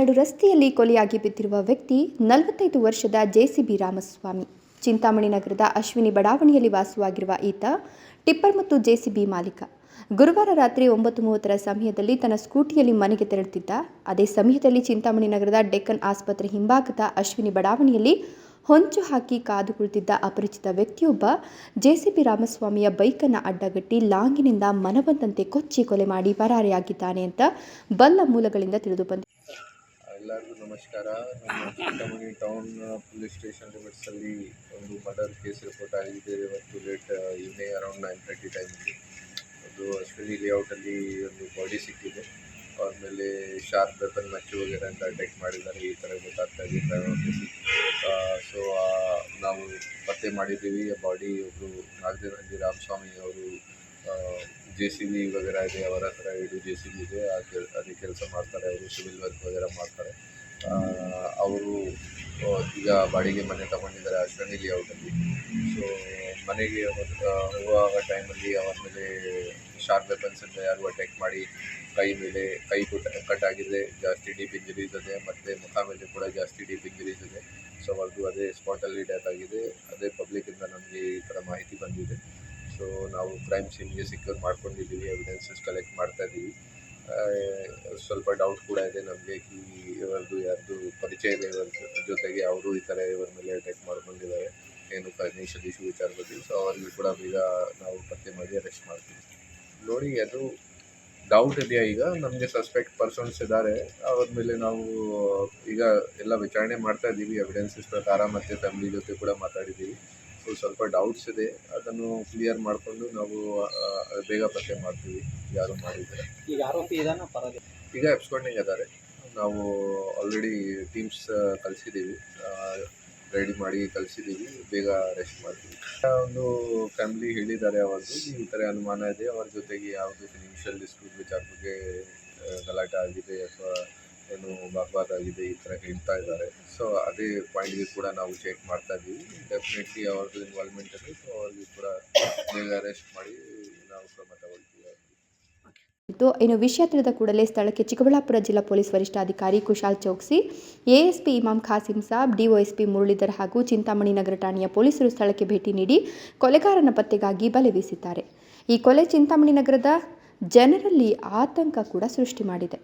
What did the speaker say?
ನಡು ರಸ್ತೆಯಲ್ಲಿ ಕೊಲೆಯಾಗಿ ಬಿದ್ದಿರುವ ವ್ಯಕ್ತಿ ನಲವತ್ತೈದು ವರ್ಷದ ಜೆಸಿಬಿ ರಾಮಸ್ವಾಮಿ. ಚಿಂತಾಮಣಿ ನಗರದ ಅಶ್ವಿನಿ ಬಡಾವಣೆಯಲ್ಲಿ ವಾಸವಾಗಿರುವ ಈತ ಟಿಪ್ಪರ್ ಮತ್ತು ಜೆಸಿಬಿ ಮಾಲೀಕ. ಗುರುವಾರ ರಾತ್ರಿ ಒಂಬತ್ತು ಮೂವತ್ತರ ಸಮಯದಲ್ಲಿ ತನ್ನ ಸ್ಕೂಟಿಯಲ್ಲಿ ಮನೆಗೆ ತೆರಳುತ್ತಿದ್ದ. ಅದೇ ಸಮಯದಲ್ಲಿ ಚಿಂತಾಮಣಿ ನಗರದ ಡೆಕ್ಕನ್ ಆಸ್ಪತ್ರೆ ಹಿಂಭಾಗದ ಅಶ್ವಿನಿ ಬಡಾವಣೆಯಲ್ಲಿ ಹೊಂಚು ಹಾಕಿ ಕಾದು ಕುಳಿತಿದ್ದ ಅಪರಿಚಿತ ವ್ಯಕ್ತಿಯೊಬ್ಬ ಜೆಸಿಬಿ ರಾಮಸ್ವಾಮಿಯ ಬೈಕನ್ನು ಅಡ್ಡಗಟ್ಟಿ ಲಾಂಗಿನಿಂದ ಮನಬಂದಂತೆ ಕೊಚ್ಚಿ ಕೊಲೆ ಮಾಡಿ ಪರಾರಿಯಾಗಿದ್ದಾನೆ ಅಂತ ಬಲ್ಲ ಮೂಲಗಳಿಂದ ತಿಳಿದು ಬಂದಿದೆ. ಎಲ್ಲರಿಗೂ ನಮಸ್ಕಾರ. ನಮ್ಮ ಟೌನ್ ಪೊಲೀಸ್ ಸ್ಟೇಷನ್ ಲಿಮಿಟ್ಸಲ್ಲಿ ಒಂದು ಮರ್ಡರ್ ಕೇಸ್ ರಿಪೋರ್ಟ್ ಆಗಿದೆ. ಇವತ್ತು late evening around nine thirty ಟೈಮಲ್ಲಿ ಅದು ಅಶ್ವಿನಿ ಲೇಔಟಲ್ಲಿ ಒಂದು ಬಾಡಿ ಸಿಕ್ಕಿದೆ. ಆಮೇಲೆ ಶಾರ್ಪ್ ವೆಪನ್ ಮಚ್ಚು ಅಂತ ಅಟ್ಯಾಕ್ ಮಾಡಿದ್ದಾರೆ. ಈ ಥರ ಗೊತ್ತಾಗ್ತಾ ಇದೆ ಸೊ ನಾವು ಪತ್ತೆ ಮಾಡಿದ್ದೀವಿ. ಬಾಡಿ ಒಬ್ಬರು ನಾಗದೇವಹಳ್ಳಿ ರಾಮಸ್ವಾಮಿ ಅವರು ಜೆ ಸಿ ಬಿ ವಗೇರೆ ಇದೆ, ಅವರ ಹತ್ರ ಇದು ಜೆ ಸಿ ಬಿ ಇದೆ, ಆ ಕೆಲ್ ಅದೇ ಕೆಲಸ ಮಾಡ್ತಾರೆ ಅವರು ಸಿವಿಲ್ ವರ್ಕ್ ವಗೇರೆ ಮಾಡ್ತಾರೆ. ಅವರು ಈಗ ಬಾಡಿಗೆ ಮನೆ ತಗೊಂಡಿದ್ದಾರೆ ಅಶ್ವಿನಿ ಲೇಔಟಲ್ಲಿ ಸೊ ಮನೆಗೆ ಹೋಗುವಾಗ ಟೈಮಲ್ಲಿ ಅವರ ಮೇಲೆ ಶಾರ್ಪ್ ವೆಪನ್ಸಿಂದ ಯಾರು ಅಟ್ಯಾಕ್ ಮಾಡಿ, ಕೈ ಮೇಲೆ, ಕೈ ಕುಟ್ ಕಟ್ ಆಗಿದೆ, ಜಾಸ್ತಿ ಡೀಪ್ ಇಂಜರೀಸ್ ಇದೆ, ಮತ್ತು ಮುಖ ಮೇಲೆ ಕೂಡ ಜಾಸ್ತಿ ಡೀಪ್ ಇಂಜರೀಸ್ ಇದೆ. ಸೊ ಅವ್ರದ್ದು ಅದೇ ಸ್ಪಾಟಲ್ಲಿ ಡೆತ್ ಆಗಿದೆ, ಅದೇ ಪಬ್ಲಿಕ್ಕಿಂದ ನಮಗೆ ಈ ಥರ ಮಾಹಿತಿ ಬಂದಿದೆ. ಸೊ ನಾವು ಕ್ರೈಮ್ ಸೀನ್ಗೆ ಸಿಕ್ಯೂರ್ ಮಾಡ್ಕೊಂಡಿದ್ದೀವಿ ಎವಿಡೆನ್ಸಸ್ ಕಲೆಕ್ಟ್ ಮಾಡ್ತಾ ಇದ್ದೀವಿ ಸ್ವಲ್ಪ ಡೌಟ್ ಕೂಡ ಇದೆ ನಮಗೆ, ಕಿ, ಇವರದ್ದು ಯಾರ್ದು ಪರಿಚಯ ಇದೆ, ಇವರ ಜೊತೆಗೆ ಅವರು ಈ ಥರ ಇವರ ಮೇಲೆ ಅಟ್ಯಾಕ್ ಮಾಡ್ಕೊಂಡಿದ್ದಾರೆ. ಏನು ಫೈನಾನ್ಷಿಯಲ್ ಇಶ್ಯೂ ವಿಚಾರ ಬಗ್ಗೆ ಸೊ ಅವ್ರಿಗೆ ಕೂಡ ಈಗ ನಾವು ಪತ್ತೆ ಮಾಡಿ ಅರೆಸ್ಟ್ ಮಾಡ್ತೀವಿ. ನೋಡಿ, ಅದು ಡೌಟ್ ಇದೆಯಾ ಈಗ? ನಮಗೆ ಸಸ್ಪೆಕ್ಟ್ ಪರ್ಸನ್ಸ್ ಇದ್ದಾರೆ. ಅವ್ರ ಮೇಲೆ ನಾವು ಈಗ ಎಲ್ಲ ವಿಚಾರಣೆ ಮಾಡ್ತಾ ಇದ್ದೀವಿ ಎವಿಡೆನ್ಸಸ್ ಪ್ರಕಾರ ಮತ್ತು ಫ್ಯಾಮಿಲಿ ಜೊತೆ ಕೂಡ ಮಾತಾಡಿದ್ದೀವಿ ಸೊ ಸ್ವಲ್ಪ ಡೌಟ್ಸ್ ಇದೆ. ಅದನ್ನು ಕ್ಲಿಯರ್ ಮಾಡಿಕೊಂಡು ನಾವು ಬೇಗ ಪತ್ತೆ ಮಾಡ್ತೀವಿ ಯಾರು ಮಾಡಿದ್ದಾರೆ. ಈಗ ಆರೋಪಿ ಇದಾನ? ಈಗ ಎಬ್ಸ್ಕೊಂಡಂಗೆ ಇದ್ದಾರೆ ನಾವು ಆಲ್ರೆಡಿ ಟೀಮ್ಸ್ ಕಳಿಸಿದ್ದೀವಿ ರೆಡಿ ಮಾಡಿ ಕಳಿಸಿದ್ದೀವಿ ಬೇಗ ರೆಸ್ಟ್ ಮಾಡ್ತೀವಿ. ಒಂದು ಫ್ಯಾಮಿಲಿ ಹೇಳಿದ್ದಾರೆ ಅವರದ್ದು ಈ ಥರ ಅನುಮಾನ ಇದೆ. ಅವ್ರ ಜೊತೆಗೆ ಯಾವುದು ಫಿನಾನ್ಷಿಯಲ್ ಡಿಸ್ಪ್ಯೂಟ್ ವಿಚಾರ ಬಗ್ಗೆ ಗಲಾಟೆ ಆಗಿದೆ ಅಥವಾ ಏನು ಆಗಿದೆ ಈ ಥರ ಹೇಳ್ತಾ ಇದ್ದಾರೆ. ಸೊ ಅದೇ ಪಾಯಿಂಟ್ಗೆ ಕೂಡ ನಾವು ಚೆಕ್ ಮಾಡ್ತಾ ಇದ್ದೀವಿ ಡೆಫಿನೆಟ್ಲಿ ಅವ್ರದ್ದು ಇನ್ವಾಲ್ವ್ಮೆಂಟ್ ಇದೆ ಸೊ ಅವ್ರಿಗೆ ಕೂಡ ಬೇಗ ಅರೆಸ್ಟ್ ಮಾಡಿ ನಾವು ಕ್ರಮ ತಗೊಳ್ತೀವಿ ಇನ್ನು ವಿಷಯ ತಿಳಿದ ಕೂಡಲೇ ಸ್ಥಳಕ್ಕೆ ಚಿಕ್ಕಬಳ್ಳಾಪುರ ಜಿಲ್ಲಾ ಪೊಲೀಸ್ ವರಿಷ್ಠಾಧಿಕಾರಿ ಕುಶಾಲ್ ಚೌಕ್ಸಿ, ಎಎಸ್ಪಿ ಇಮಾಮ್ ಖಾಸಿಂ ಸಾಬ್ ಡಿಒಎಸ್ಪಿ ಮುರಳೀಧರ್ ಹಾಗೂ ಚಿಂತಾಮಣಿ ನಗರ ಠಾಣೆಯ ಪೊಲೀಸರು ಸ್ಥಳಕ್ಕೆ ಭೇಟಿ ನೀಡಿ ಕೊಲೆಗಾರನ ಪತ್ತೆಗಾಗಿ ಬಲೆ ಬೀಸಿದ್ದಾರೆ. ಈ ಕೊಲೆ ಚಿಂತಾಮಣಿ ನಗರದ ಜನರಲ್ಲಿ ಆತಂಕ ಕೂಡ ಸೃಷ್ಟಿ ಮಾಡಿದೆ.